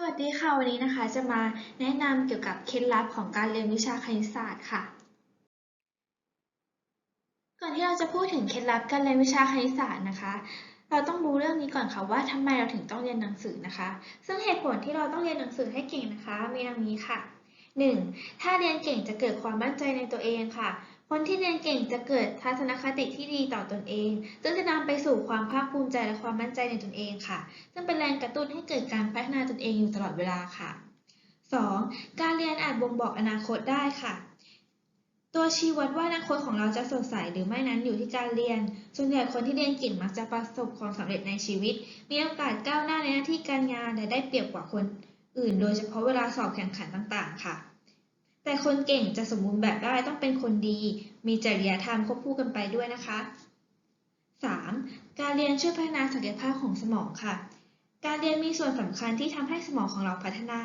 สวัสดีค่ะวันนี้นะคะจะมาแนะนำเกี่ยวกับเคล็ดลับของการเรียนวิชาคณิตศาสตร์ค่ะ ก่อนที่เราจะพูดถึงเคล็ดลับการเรียนวิชาคณิตศาสตร์นะคะ เราต้องรู้เรื่องนี้ก่อนค่ะว่าทำไมเราถึงต้องเรียนหนังสือนะคะ ซึ่งเหตุผลที่เราต้องเรียนหนังสือให้เก่งนะคะ มีดังนี้ค่ะ 1. ถ้าเรียนเก่งจะเกิดความมั่นใจในตัวเองค่ะ คนที่เรียนเก่งจะเกิดทัศนคติที่ดีต่อตนเอง ซึ่งจะนำไปสู่ความภาคภูมิใจและความมั่นใจในตนเองค่ะ ซึ่งเป็นแรงกระตุ้นให้เกิดการพัฒนาตนเองอยู่ตลอดเวลาค่ะ 2. การเรียนอาจบ่งบอกอนาคตได้ค่ะ ตัวชี้วัดว่าอนาคตของเราจะสดใสหรือไม่นั้นอยู่ที่การเรียน ส่วนใหญ่คนที่เรียนเก่งมักจะประสบความสำเร็จในชีวิต มีโอกาสก้าวหน้าในหน้าที่การงานและได้เปรียบกว่าคนอื่น โดยเฉพาะเวลาสอบแข่งขันต่างๆ ค่ะ แต่คนเก่งจะสมบูรณ์แบบได้ต้องเป็นคนดี มีจริยธรรมควบคู่กันไปด้วยนะคะ 3. การเรียนช่วยพัฒนาศักยภาพของสมองค่ะ การเรียนมีส่วนสำคัญที่ทำให้สมองของเราพัฒนา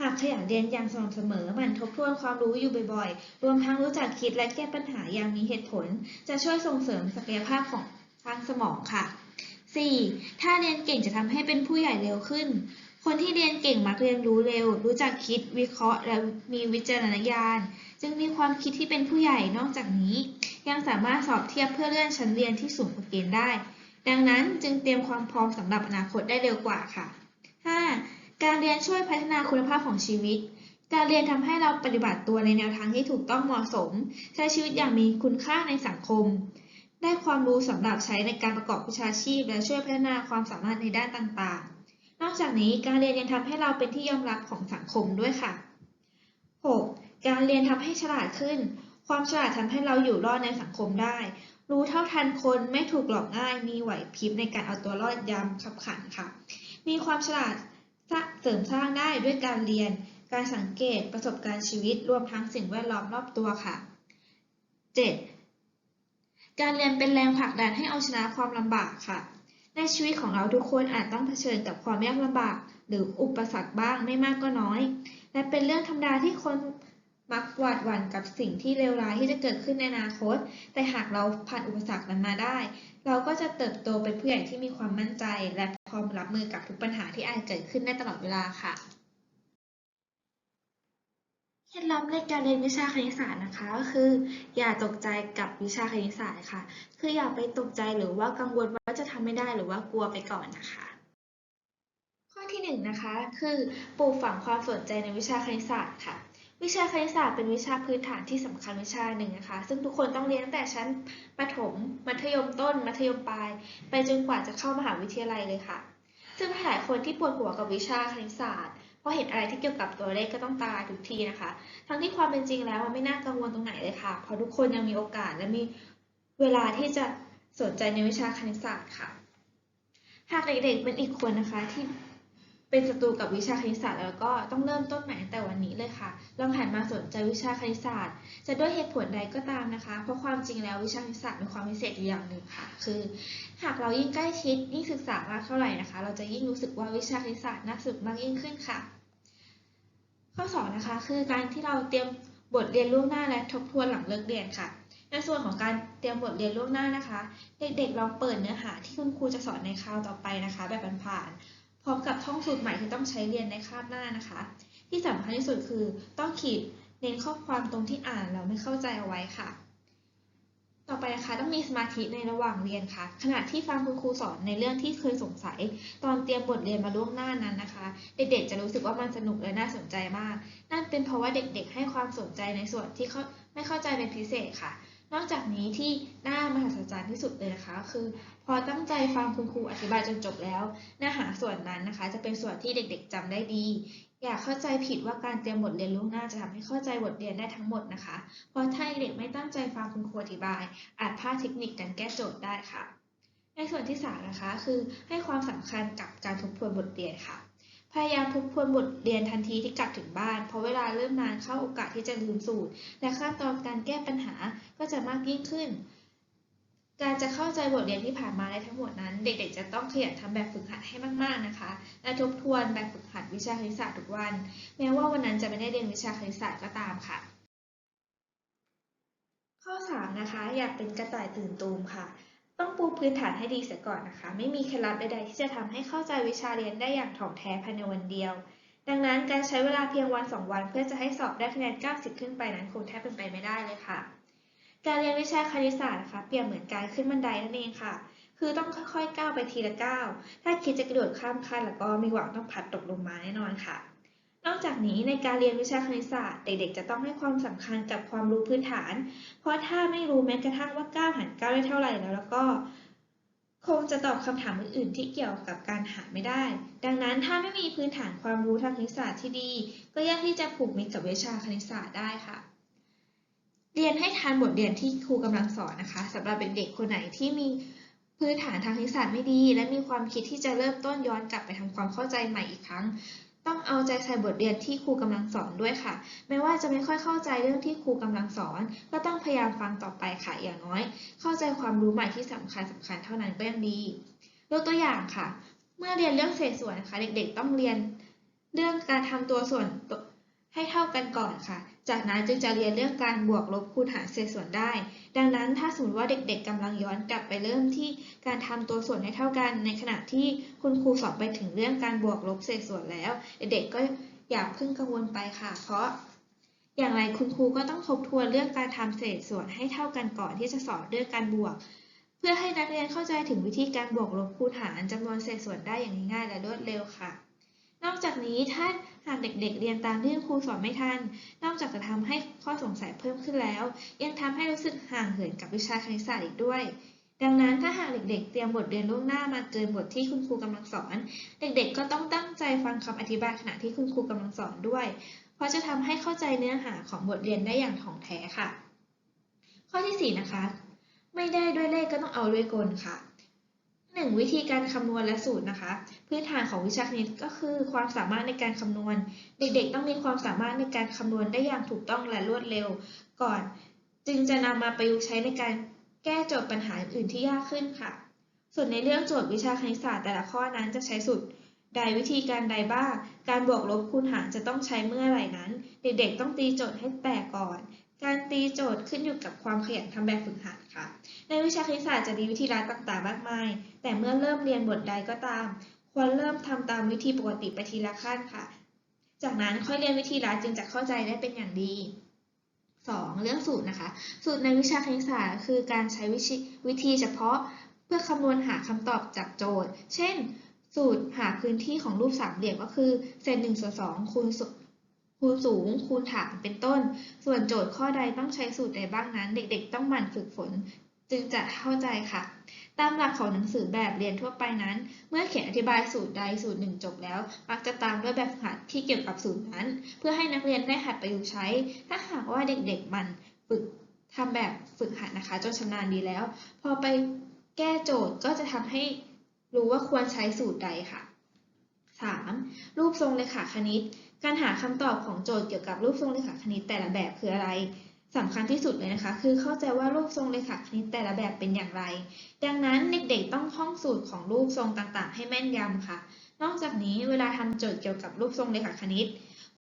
หากขยันเรียนอย่างสม่ำเสมอหมันทบทวนความรู้อยู่บ่อยๆ รวมทั้งรู้จักคิดและแก้ปัญหาอย่างมีเหตุผล จะช่วยส่งเสริมศักยภาพของทางสมองค่ะ 4. ถ้าเรียนเก่งจะทำให้เป็นผู้ใหญ่เร็วขึ้น คนที่เรียนเก่งมักเรียนรู้เร็ว รู้จักคิดวิเคราะห์ และมีวิจารณญาณ จึงมีความคิดที่เป็นผู้ใหญ่นอกจากนี้ ยังสามารถสอบเทียบเพื่อเลื่อนชั้นเรียนที่สูงกว่าเกณฑ์ได้ ดังนั้นจึงเตรียมความพร้อมสำหรับอนาคตได้เร็วกว่าค่ะ 5. การเรียนช่วยพัฒนาคุณภาพของชีวิตการเรียนทำให้เราปฏิบัติตัวในแนวทางที่ถูกต้องเหมาะสม ใช้ชีวิตอย่างมีคุณค่าในสังคม ได้ความรู้สำหรับใช้ในการประกอบวิชาชีพ และช่วยพัฒนาความสามารถในด้านต่างๆ นอกจากนี้การเรียนยังทำให้เราเป็นที่ยอมรับของสังคมด้วยค่ะ 6. การเรียนทำให้ฉลาดขึ้น ความฉลาดทำให้เราอยู่รอดในสังคมได้ รู้เท่าทันคนไม่ถูกหลอกง่าย มีไหวพริบในการเอาตัวรอดยามขับขันค่ะ มีความฉลาดเสริมสร้างได้ด้วยการเรียน การสังเกตประสบการณ์ชีวิตรวมทั้งสิ่งแวดล้อมรอบตัวค่ะ 7. การเรียนเป็นแรงผลักดันให้เอาชนะความลำบากค่ะ ในชีวิตของเราทุกคนอาจต้องเผชิญกับความยากลำบาก หรืออุปสรรคบ้างไม่มากก็น้อย และเป็นเรื่องธรรมดาที่คนมักหวาดหวั่นกับสิ่งที่เลวร้ายที่จะเกิดขึ้นในอนาคต แต่หากเราผ่านอุปสรรคนั้นมาได้ เราก็จะเติบโตเป็นผู้ใหญ่ที่มีความมั่นใจ และพร้อมรับมือกับทุกปัญหาที่อาจเกิดขึ้นได้ตลอดเวลาค่ะเคล็ดลับในการเรียนวิชาคณิตศาสตร์นะคะก็คือ อย่าตกใจกับวิชาคณิตศาสตร์ค่ะ คืออย่าไปตกใจหรือว่ากังวล จะทำไม่ได้หรือว่ากลัวไปก่อนนะคะ ข้อที่หนึ่งนะคะ คือปลูกฝังความสนใจในวิชาคณิตศาสตร์ค่ะ วิชาคณิตศาสตร์เป็นวิชาพื้นฐานที่สำคัญวิชาหนึ่งนะคะ ซึ่งทุกคนต้องเรียนตั้งแต่ชั้นประถม มัธยมต้น มัธยมปลาย ไปจนกว่าจะเข้ามหาวิทยาลัยเลยค่ะ ซึ่งหลายคนที่ปวดหัวกับวิชาคณิตศาสตร์เพราะเห็นอะไรที่เกี่ยวกับตัวเลขก็ต้องตาทุกทีนะคะ ทั้งที่ความเป็นจริงแล้วมันไม่น่ากังวลตรงไหนเลยค่ะ เพราะทุกคนยังมีโอกาสและมีเวลาที่จะ สนใจในวิชาคณิตศาสตร์ค่ะ หากเด็กๆเป็นอีกคนนะคะที่เป็นศัตรูกับวิชาคณิตศาสตร์แล้วก็ต้องเริ่มต้นใหม่ตั้งแต่วันนี้เลยค่ะ ลองหันมาสนใจวิชาคณิตศาสตร์ จะด้วยเหตุผลใดก็ตามนะคะ เพราะความจริงแล้ววิชาคณิตศาสตร์มีความพิเศษอยู่อย่างหนึ่งค่ะ คือ หากเรายิ่งใกล้ชิดยิ่งศึกษามากเท่าไหร่นะคะ เราจะยิ่งรู้สึกว่าวิชาคณิตศาสตร์น่าสนุกมากยิ่งขึ้นค่ะ ข้อสองนะคะคือการที่เราเตรียมบทเรียนล่วงหน้าและทบทวนหลังเลิกเรียนค่ะ ในส่วนของการเตรียมบทเรียนล่วงหน้านะคะ เด็กๆลองเปิดเนื้อหาที่คุณครูจะสอนในคราวต่อไปนะคะ แบบผ่านๆพร้อมกับท่องสูตรใหม่ที่ต้องใช้เรียนในคาบหน้านะคะ ที่สำคัญที่สุดคือต้องขีดเน้นข้อความตรงที่อ่านแล้วไม่เข้าใจเอาไว้ค่ะ ต่อไปนะคะต้องมีสมาธิในระหว่างเรียนค่ะ ขณะที่ฟังคุณครูสอนในเรื่องที่เคยสงสัย ตอนเตรียมบทเรียนมาล่วงหน้านั้นนะคะ เด็กๆ จะรู้สึกว่ามันสนุกและน่าสนใจมาก นั่นเป็นเพราะว่าเด็กๆ ให้ความสนใจในส่วนที่เขาไม่เข้าใจเป็นพิเศษค่ะ นอกจากนี้ที่น่ามหัศจรรย์ที่สุดเลยนะคะ คือพอตั้งใจฟังคุณครูอธิบายจนจบแล้ว เนื้อหาส่วนนั้นนะคะ จะเป็นส่วนที่เด็กๆจำได้ดี อย่าเข้าใจผิดว่าการเตรียมบทเรียนล่วงหน้าจะทำให้เข้าใจบทเรียนได้ทั้งหมดนะคะ เพราะถ้าเด็กไม่ตั้งใจฟังคุณครูอธิบาย อาจพลาดเทคนิคการแก้โจทย์ได้ค่ะ ในส่วนที่สามนะคะคือให้ความสำคัญกับการทบทวนบทเรียนค่ะ พยายามทบทวนบทเรียนทันทีที่กลับถึงบ้าน เพราะเวลาเริ่มนานเข้าโอกาสที่จะลืมสูตร และขั้นตอนการแก้ปัญหาก็จะมากยิ่งขึ้น การจะเข้าใจบทเรียนที่ผ่านมาได้ทั้งหมดนั้น เด็กๆ จะต้องขยันทำแบบฝึกหัดให้มากๆนะคะ และทบทวนแบบฝึกหัดวิชาคณิตศาสตร์ทุกวัน แม้ว่าวันนั้นจะไม่ได้เรียนวิชาคณิตศาสตร์ก็ตามค่ะ ข้อ 3 นะคะ อยากเป็นกระต่ายตื่นตูมค่ะ ต้องปูพื้นฐานให้ดีเสียก่อนนะคะ ไม่มีเคล็ดลับใดๆที่จะทำให้เข้าใจวิชาเรียนได้อย่างถ่องแท้ภายในวันเดียว ดังนั้นการใช้เวลาเพียงวัน 2 วัน เพื่อจะให้สอบได้คะแนน 90 ขึ้นไปนั้นคงแทบเป็นไปไม่ได้เลยค่ะ การเรียนวิชาคณิตศาสตร์นะคะ เปรียบเหมือนการขึ้นบันไดนั่นเองค่ะ คือต้องค่อยๆก้าวไปทีละก้าว ถ้าคิดจะกระโดดข้ามขั้นแล้วก็มีหวังต้องพัดตกลงมาแน่นอนค่ะ นอกจากนี้ในการเรียนวิชาคณิตศาสตร์ เด็กๆ จะต้องให้ความสำคัญกับความรู้พื้นฐาน เพราะถ้าไม่รู้แม้กระทั่งว่า 9 หาร9ได้เท่าไหร่แล้ว แล้วก็ คงจะตอบคำถามอื่นๆ ที่เกี่ยวกับการหารไม่ได้ ดังนั้นถ้าไม่มีพื้นฐานความรู้ทางคณิตศาสตร์ที่ดี ก็ยากที่จะผูกมิตรกับวิชาคณิตศาสตร์ได้ค่ะ เรียนให้ทันบทเรียนที่ครูกำลังสอนนะคะสำหรับเด็กๆคนไหนที่มีพื้นฐานทางคณิตศาสตร์ไม่ดี และมีความคิดที่จะเริ่มต้นย้อนกลับไปทำความเข้าใจใหม่อีกครั้ง ต้องเอาใจใส่บทเรียนที่ครูกำลังสอนด้วยค่ะ ไม่ว่าจะไม่ค่อยเข้าใจเรื่องที่ครูกำลังสอน ก็ต้องพยายามฟังต่อไปค่ะ อย่างน้อย เข้าใจความรู้ใหม่ที่สำคัญสำคัญเท่านั้นก็ยังดียกตัวอย่างค่ะ เมื่อเรียนเรื่องเศษส่วนนะคะ เด็กๆ ต้องเรียนเรื่องการทำตัวส่วน ให้เท่ากันก่อนค่ะ จากนั้นจึงจะเรียนเรื่องการบวกลบคูณหารเศษส่วนได้ ดังนั้นถ้าสมมติว่าเด็กๆกำลังย้อนกลับไปเริ่มที่การทำตัวส่วนให้เท่ากัน ในขณะที่คุณครูสอนไปถึงเรื่องการบวกลบเศษส่วนแล้ว เด็กๆก็อย่าเพิ่งกังวลไปค่ะ เพราะ อย่างไรคุณครูก็ต้องทบทวนเรื่องการทำเศษส่วนให้เท่ากันก่อนที่จะสอนเรื่องการบวก เพื่อให้นักเรียนเข้าใจถึงวิธีการบวกลบคูณหารจำนวนเศษส่วนได้อย่างง่ายและรวดเร็วค่ะ นอกจากนี้ถ้า หากเด็กๆ เรียนตามที่ครูสอนไม่ทัน นอกจากจะทำให้ข้อสงสัยเพิ่มขึ้นแล้ว ยังทำให้รู้สึกห่างเหินกับวิชาคณิตศาสตร์อีกด้วย ดังนั้นถ้าหากเด็กๆ เตรียมบทเรียนล่วงหน้ามาเกินบทที่คุณครูกำลังสอน เด็กๆ ก็ต้องตั้งใจฟังคำอธิบายขณะที่คุณครูกำลังสอนด้วย เพราะจะทำให้เข้าใจเนื้อหาของบทเรียนได้อย่างถ่องแท้ค่ะ ข้อที่ 4 นะคะ ไม่ได้ด้วยเลขก็ต้องเอาด้วยกลค่ะ 1. วิธีการคำนวณและสูตรนะคะ พื้นฐานของวิชาคณิตก็คือความสามารถในการคำนวณ เด็กๆ ต้องมีความสามารถในการคำนวณได้อย่างถูกต้องและรวดเร็ว ก่อน จึงจะนำมาประยุกต์ใช้ในการแก้โจทย์ปัญหาอื่นที่ยากขึ้นค่ะ ส่วนในเรื่องโจทย์วิชาคณิตศาสตร์แต่ละข้อนั้นจะใช้สูตรใดวิธีการใดบ้าง การบวกลบคูณหารจะต้องใช้เมื่อไหร่นั้น เด็กๆ ต้องตีโจทย์ให้แตกก่อน การตีโจทย์ขึ้นอยู่กับความขยันทำแบบฝึกหัดค่ะ ในวิชาคณิตศาสตร์จะมีวิธีรัดต่างๆ มากมาย แต่เมื่อเริ่มเรียนบทใดก็ตาม ควรเริ่มทำตามวิธีปกติไปทีละขั้นค่ะ จากนั้นค่อยเรียนวิธีรัดจึงจะเข้าใจได้เป็นอย่างดี 2. เรื่องสูตรนะคะ สูตรในวิชาคณิตศาสตร์คือการใช้วิธีวิธีเฉพาะเพื่อคำนวณหาคำตอบจากโจทย์ เช่น สูตรหาพื้นที่ของรูปสามเหลี่ยมก็คือเศษ1ส่วน2คูณสุ คูณสูง คูณฐานเป็นต้น ส่วนโจทย์ข้อใดต้องใช้สูตรใดบ้างนั้น เด็กๆ ต้องหมั่นฝึกฝน จึงจะเข้าใจค่ะ ตามหลักของหนังสือแบบเรียนทั่วไปนั้น เมื่อเขียนอธิบายสูตรใดสูตรหนึ่งจบแล้ว มักจะตามด้วยแบบฝึกหัดที่เกี่ยวกับสูตรนั้น เพื่อให้นักเรียนได้หัดประยุกต์ใช้ ถ้าหากว่าเด็กๆ มันฝึกทำแบบฝึกหัดนะคะจนชำนาญดีแล้ว พอไปแก้โจทย์ก็จะทำให้รู้ว่าควรใช้สูตรใดค่ะ รูปทรงเลขาคณิต การหาคำตอบของโจทย์เกี่ยวกับรูปทรงเลขาคณิตแต่ละแบบคืออะไรสำคัญที่สุดเลยนะคะ คือเข้าใจว่ารูปทรงเลขาคณิตแต่ละแบบเป็นอย่างไร ดังนั้นเด็กๆต้องท่องสูตรของรูปทรงต่างๆ ให้แม่นยำค่ะ นอกจากนี้เวลาทำโจทย์เกี่ยวกับรูปทรงเลขาคณิต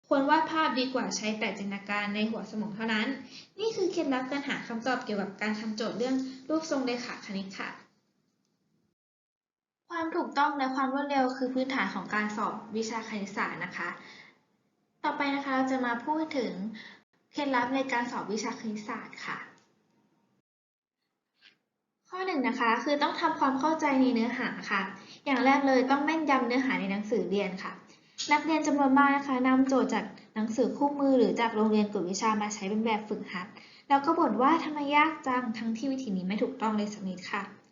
ควรวาดภาพดีกว่าใช้แต่จินตนาการในหัวสมองเท่านั้น นี่คือเคล็ดลับการหาคำตอบเกี่ยวกับการทำโจทย์เรื่องรูปทรงเลขาคณิตค่ะ ความถูกต้องและความรวดเร็วคือพื้นฐานของการสอบวิชาคณิตศาสตร์นะคะ ต่อไปนะคะเราจะมาพูดถึงเคล็ดลับในการสอบวิชาคณิตศาสตร์ค่ะ ข้อหนึ่งนะคะคือต้องทำความเข้าใจในเนื้อหาค่ะ อย่างแรกเลยต้องแม่นยำเนื้อหาในหนังสือเรียนค่ะ นักเรียนจำนวนมากนะคะนำโจทย์จากหนังสือคู่มือหรือจากโรงเรียนกวดวิชามาใช้เป็นแบบฝึกหัด แล้วก็บ่นว่าทำไมยากจังทั้งที่วิธีนี้ไม่ถูกต้องเลยสักนิดค่ะ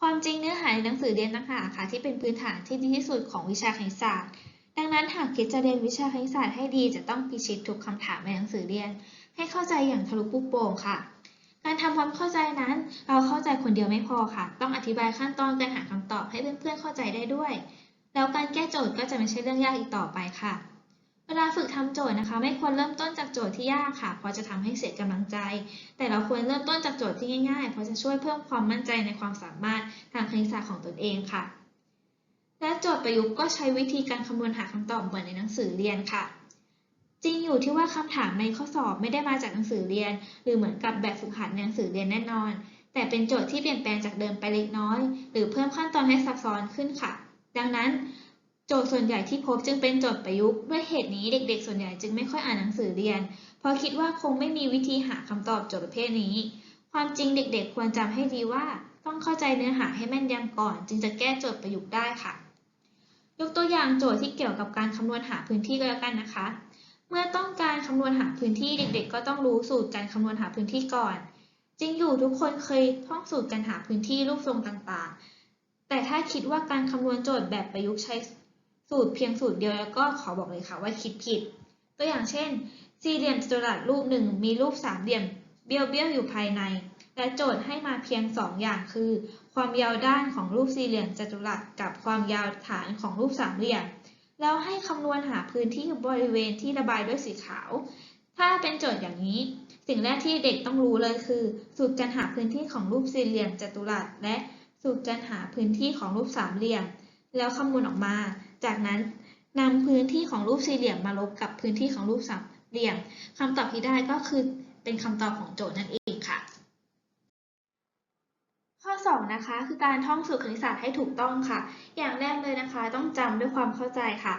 ความจริงเนื้อหาในหนังสือเรียนต่างหากค่ะที่เป็นพื้นฐานที่ดีที่สุดของวิชาคณิตศาสตร์ ดังนั้นหากคิดจะเรียนวิชาคณิตศาสตร์ให้ดีจะต้องพิชิตทุกคำถามในหนังสือเรียน ให้เข้าใจอย่างทะลุปุโปร่งค่ะ การทำความเข้าใจนั้น เราเข้าใจคนเดียวไม่พอค่ะ ต้องอธิบายขั้นตอนการหาคำตอบให้เพื่อนๆเข้าใจได้ด้วย แล้วการแก้โจทย์ก็จะไม่ใช่เรื่องยากอีกต่อไปค่ะ เวลาฝึกทำโจทย์นะคะ ไม่ควรเริ่มต้นจากโจทย์ที่ยากค่ะ เพราะจะทำให้เสียกำลังใจ แต่เราควรเริ่มต้นจากโจทย์ที่ง่ายๆ เพราะจะช่วยเพิ่มความมั่นใจในความสามารถทางคณิตศาสตร์ของตนเองค่ะ และโจทย์ประยุกต์ก็ใช้วิธีการคำนวณหาคำตอบเหมือนในหนังสือเรียนค่ะ จริงอยู่ที่ว่าคำถามในข้อสอบไม่ได้มาจากหนังสือเรียน หรือเหมือนกับแบบฝึกหัดในหนังสือเรียนแน่นอน แต่เป็นโจทย์ที่เปลี่ยนแปลงจากเดิมไปเล็กน้อย หรือเพิ่มขั้นตอนให้ซับซ้อนขึ้นค่ะ ดังนั้น โจทย์ส่วนใหญ่ที่พบจึงเป็นโจทย์ประยุกต์ด้วยเหตุนี้เด็ก ๆ ส่วนใหญ่จึงไม่ค่อยอ่านหนังสือเรียน เพราะคิดว่าคงไม่มีวิธีหาคำตอบโจทย์ประเภทนี้ ความจริงเด็ก ๆ ควรจำให้ดีว่า ต้องเข้าใจเนื้อหาให้แม่นยำก่อน จึงจะแก้โจทย์ประยุกต์ได้ค่ะ ยกตัวอย่างโจทย์ที่เกี่ยวกับการคำนวณหาพื้นที่ก็แล้วกันนะคะ เมื่อต้องการคำนวณหาพื้นที่เด็ก ๆ ก็ต้องรู้สูตรการคำนวณหาพื้นที่ก่อน จริงอยู่ทุกคนเคยท่องสูตรการหาพื้นที่รูปทรงต่างๆ แต่ถ้าคิดว่าการคำนวณโจทย์แบบประยุกต์ใช้ สูตรเพียงสูตรเดียวแล้วก็ขอบอกเลยค่ะว่าคิดผิด ตัวอย่างเช่น สี่เหลี่ยมจัตุรัสรูปหนึ่งมีรูปสามเหลี่ยม เบี้ยวเบี้ยวๆอยู่ภายใน และโจทย์ให้มาเพียงสองอย่างคือ ความยาวด้านของรูปสี่เหลี่ยมจัตุรัสกับความยาวฐานของรูปสามเหลี่ยม แล้วให้คำนวณหาพื้นที่บริเวณที่ระบายด้วยสีขาว ถ้าเป็นโจทย์อย่างนี้ สิ่งแรกที่เด็กต้องรู้เลยคือ สูตรการหาพื้นที่ของรูปสี่เหลี่ยมจัตุรัสและสูตรการหาพื้นที่ของรูปสามเหลี่ยม แล้วคำนวณออกมา จากนั้นนำพื้นที่ของรูปสี่เหลี่ยมมาลบกับพื้นที่ของรูปสามเหลี่ยมคำตอบที่ได้ก็คือเป็นคำตอบของโจทย์นั่นเองค่ะ ข้อ 2 นะคะ คือการท่องสูตรคณิตศาสตร์ให้ถูกต้องค่ะ อย่างแรกเลยนะคะ ต้องจำด้วยความเข้าใจค่ะ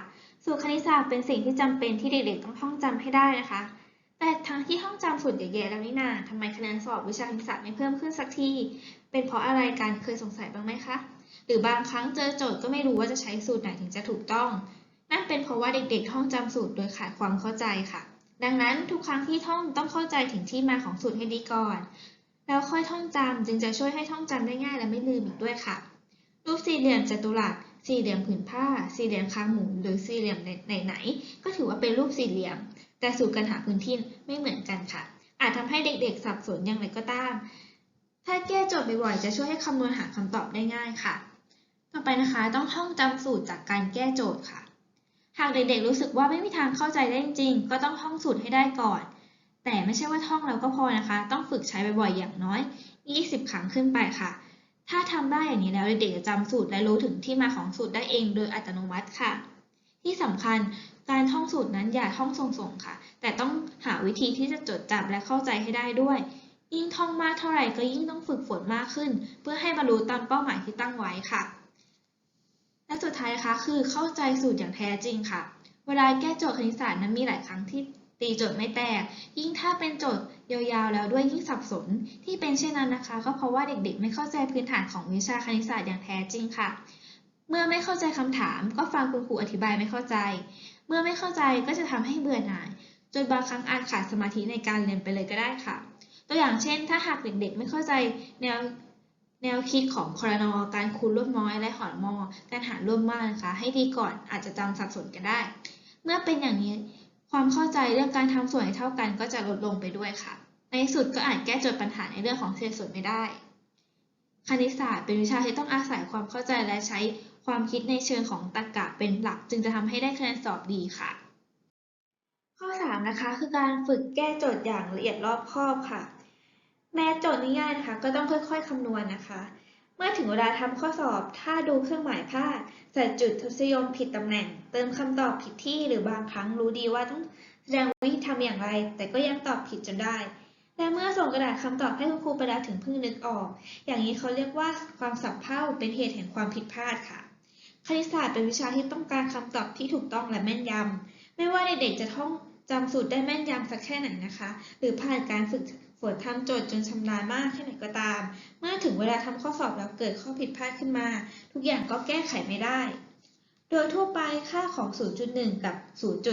สูตรคณิตศาสตร์เป็นสิ่งที่จำเป็นที่เด็กๆต้องท่องจำให้ได้นะคะ แต่ทั้งที่ท่องจำสูตรเยอะๆแล้วนี่นาทำไมคะแนนสอบวิชาคณิตศาสตร์ไม่เพิ่มขึ้นสักทีเป็นเพราะอะไรกันเคยสงสัยบ้างไหมคะ หรือบางครั้งเจอโจทย์ก็ไม่รู้ว่าจะใช้สูตรไหนถึงจะถูกต้อง นั่นเป็นเพราะว่าเด็กๆ ท่องจำสูตรโดยขาดความเข้าใจค่ะ ดังนั้นทุกครั้งที่ท่องต้องเข้าใจถึงที่มาของสูตรให้ดีก่อน แล้วค่อยท่องจำจึงจะช่วยให้ท่องจำได้ง่ายและไม่ลืมอีกด้วยค่ะ รูปสี่เหลี่ยมจัตุรัสสี่เหลี่ยมผืนผ้า สี่เหลี่ยมคางหมูหรือสี่เหลี่ยมไหนๆก็ถือว่าเป็นรูปสี่เหลี่ยม แต่สูตรการหาพื้นที่ไม่เหมือนกันค่ะ อาจทำให้เด็กๆสับสนอย่างไรก็ตาม ถ้าแก้โจทย์บ่อยๆ จะช่วยให้คำนวณหาคำตอบได้ง่ายค่ะ ต่อไปนะคะต้องท่องจำสูตรจากการแก้โจทย์ค่ะ หากเด็กๆ รู้สึกว่าไม่มีทางเข้าใจได้จริงๆก็ต้องท่องสูตรให้ได้ก่อน แต่ไม่ใช่ว่าท่องแล้วก็พอนะคะ ต้องฝึกใช้บ่อยๆ อย่างน้อย 20 ครั้งขึ้นไปค่ะ ถ้าทำได้อย่างนี้แล้วเด็กๆ จะจำสูตรและรู้ถึงที่มาของสูตรได้เองโดยอัตโนมัติค่ะ ที่สำคัญการท่องสูตรนั้นอย่าท่องส่งๆค่ะ แต่ต้องหาวิธีที่จะจดจำและเข้าใจให้ได้ด้วย ยิ่งท่องมากเท่าไหร่ก็ยิ่งต้องฝึกฝนมากขึ้น เพื่อให้บรรลุตามเป้าหมายที่ตั้งไว้ค่ะ และสุดท้ายนะคะคือเข้าใจสูตรอย่างแท้จริงค่ะ เวลาแก้โจทย์คณิตศาสตร์นั้นมีหลายครั้งที่ตีโจทย์ไม่แตก ยิ่งถ้าเป็นโจทย์ยาวๆ แล้วด้วยยิ่งสับสน ที่เป็นเช่นนั้นนะคะ ก็เพราะว่าเด็กๆ ไม่เข้าใจพื้นฐานของวิชาคณิตศาสตร์อย่างแท้จริงค่ะ เมื่อไม่เข้าใจคำถาม ก็ฟังคุณครูอธิบายไม่เข้าใจ เมื่อไม่เข้าใจก็จะทำให้เบื่อหน่าย จนบางครั้งอาจขาดสมาธิในการเรียนไปเลยก็ได้ค่ะ ตัวอย่างเช่น ถ้าหากเด็กๆ ไม่เข้าใจแนวแนวคิดของคอรนอการคูณร่วมน้อยและหารมอ การหารร่วมมากนะคะ ให้ดีก่อนอาจจะจำสับสนกันได้ เมื่อเป็นอย่างนี้ความเข้าใจเรื่องการทำส่วนให้เท่ากันก็จะลดลงไปด้วยค่ะ ในสุดก็อาจแก้โจทย์ปัญหาในเรื่องของเศษส่วนไม่ได้ คณิตศาสตร์เป็นวิชาที่ต้องอาศัยความเข้าใจและใช้ความคิดในเชิงของตรรกะเป็นหลัก จึงจะทำให้ได้คะแนนสอบดีค่ะ ข้อ 3 นะคะ คือการฝึกแก้โจทย์อย่างละเอียดรอบคอบค่ะ แม้โจทย์ง่ายนะคะ ก็ต้องค่อยๆคำนวณนะคะ เมื่อถึงเวลาทำข้อสอบ ถ้าดูเครื่องหมายพลาดใส่จุดทศนิยมผิดตำแหน่ง เติมคำตอบผิดที่หรือบางครั้งรู้ดีว่าต้องแสดงวิธีทำอย่างไร แต่ก็ยังตอบผิดจนได้ และเมื่อส่งกระดาษคำตอบให้คุณครูไปแล้วถึงเพิ่งนึกออก อย่างนี้เขาเรียกว่าความสับเพร่าเป็นเหตุแห่งความผิดพลาดค่ะคณิตศาสตร์เป็นวิชาที่ต้องการคำตอบที่ถูกต้องและแม่นยำไม่ว่าเด็กๆจะท่องจำสูตรได้แม่นยำสักแค่ไหนนะคะ หรือผ่านการฝึก ฝนทำโจทย์จนชำนาญมากแค่ไหนก็ตาม เมื่อถึงเวลาทำข้อสอบแล้วเกิดข้อผิดพลาดขึ้นมา ทุกอย่างก็แก้ไขไม่ได้ โดยทั่วไปค่าของ 0.1 กับ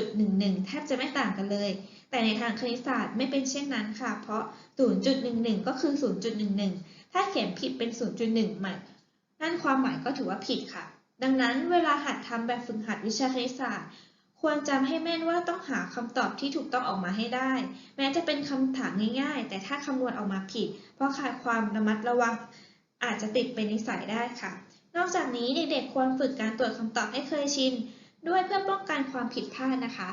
0.11 แทบจะไม่ต่างกันเลย แต่ในทางคณิตศาสตร์ไม่เป็นเช่นนั้นค่ะ เพราะ 0.11 ก็คือ 0.11 ถ้าเขียนผิดเป็น 0.1หมายนั่นความหมายก็ถือว่าผิดค่ะ ดังนั้นเวลาหัดทำแบบฝึกหัดวิชาคณิตศาสตร์ ควรจำให้แม่นว่าต้องหาคำตอบที่ถูกต้องออกมาให้ได้ แม้จะเป็นคำถามง่ายๆ แต่ถ้าคำนวณออกมาผิด เพราะขาดความระมัดระวัง อาจจะติดเป็นนิสัยได้ค่ะ นอกจากนี้เด็กๆควรฝึกการตรวจคำตอบให้เคยชิน ด้วยเพื่อป้องกันความผิดพลาดนะคะ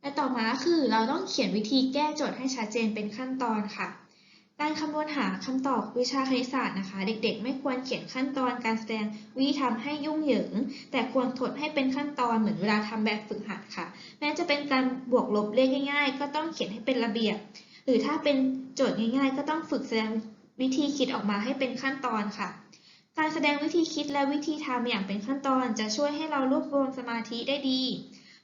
และต่อมาคือเราต้องเขียนวิธีแก้โจทย์ให้ชัดเจนเป็นขั้นตอนค่ะ การคำนวณหาคำตอบวิชาคณิตศาสตร์นะคะ เด็กๆ ไม่ควรเขียนขั้นตอนการแสดงวิธีทำให้ยุ่งเหยิง แต่ควรถดให้เป็นขั้นตอนเหมือนเวลาทำแบบฝึกหัดค่ะ แม้จะเป็นการบวกลบเลขง่ายๆ ก็ต้องเขียนให้เป็นระเบียบ หรือถ้าเป็นโจทย์ง่ายๆ ก็ต้องฝึกแสดงวิธีคิดออกมาให้เป็นขั้นตอนค่ะ การแสดงวิธีคิดและวิธีทำอย่างเป็นขั้นตอน จะช่วยให้เรารวบรวมสมาธิได้ดี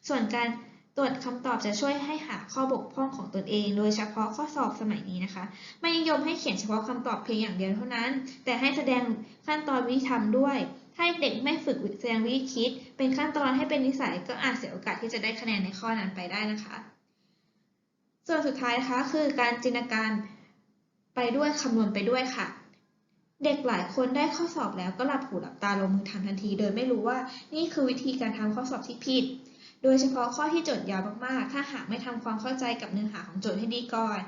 ส่วนการ ตรวจคำตอบจะช่วยให้หาข้อบกพร่องของตนเอง โดยเฉพาะข้อสอบสมัยนี้นะคะ ไม่นิยมให้เขียนเฉพาะคำตอบเพียงอย่างเดียวเท่านั้น แต่ให้แสดงขั้นตอนวิธีทำด้วย ถ้าเด็กไม่ฝึกแสดงวิธีคิด เป็นขั้นตอนให้เป็นนิสัยก็อาจเสียโอกาสที่จะได้คะแนนในข้อนั้นไปได้นะคะ ส่วนสุดท้ายนะคะคือการจินตนาการไปด้วยคำนวณไปด้วยค่ะเด็กหลายคนได้ข้อสอบแล้วก็หลับหูหลับตาลงมือทำทันที โดยไม่รู้ว่านี่คือวิธีการทำข้อสอบที่ผิด โดยเฉพาะข้อที่โจทย์ยาวมากๆ ถ้าหากไม่ทำความเข้าใจกับเนื้อหาของโจทย์ให้ดีก่อน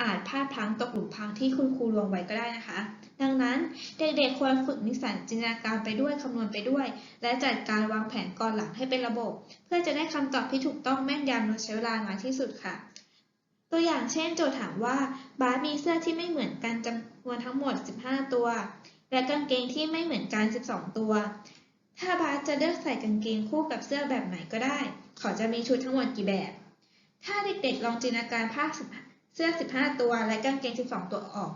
อาจพลาดพลั้งตกหลุมพรางที่คุณครูลวงไว้ก็ได้นะคะ ดังนั้นเด็กๆควรฝึกนิสัยจินตนาการไปด้วยคำนวณไปด้วย และจัดการวางแผนก่อนหลังให้เป็นระบบ เพื่อจะได้คำตอบที่ถูกต้องแม่นยำโดยใช้เวลาน้อยที่สุดค่ะ ตัวอย่างเช่น โจทย์ถามว่าบาสมีเสื้อที่ไม่เหมือนกันจำนวนทั้งหมด 15 ตัว และกางเกงที่ไม่เหมือนกัน 12 ตัว ถ้าบาสจะเลือกใส่กางเกงคู่กับเสื้อแบบไหนก็ได้ เขาจะมีชุดทั้งหมดกี่แบบ ถ้าเด็กๆลองจินตนาการภาพเสื้อ 15 ตัวและกางเกง 12 ตัวออก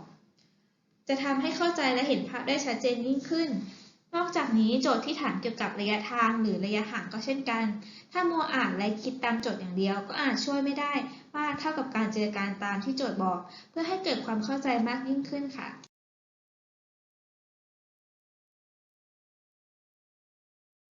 จะทำให้เข้าใจและเห็นภาพได้ชัดเจนยิ่งขึ้น นอกจากนี้โจทย์ที่ถามเกี่ยวกับระยะทางหรือระยะห่างก็เช่นกัน ถ้ามัวอ่านและคิดตามโจทย์อย่างเดียว ก็อาจช่วยไม่ได้มากเท่ากับการจินตนาการตามที่โจทย์บอก เพื่อให้เกิดความเข้าใจมากยิ่งขึ้นค่ะ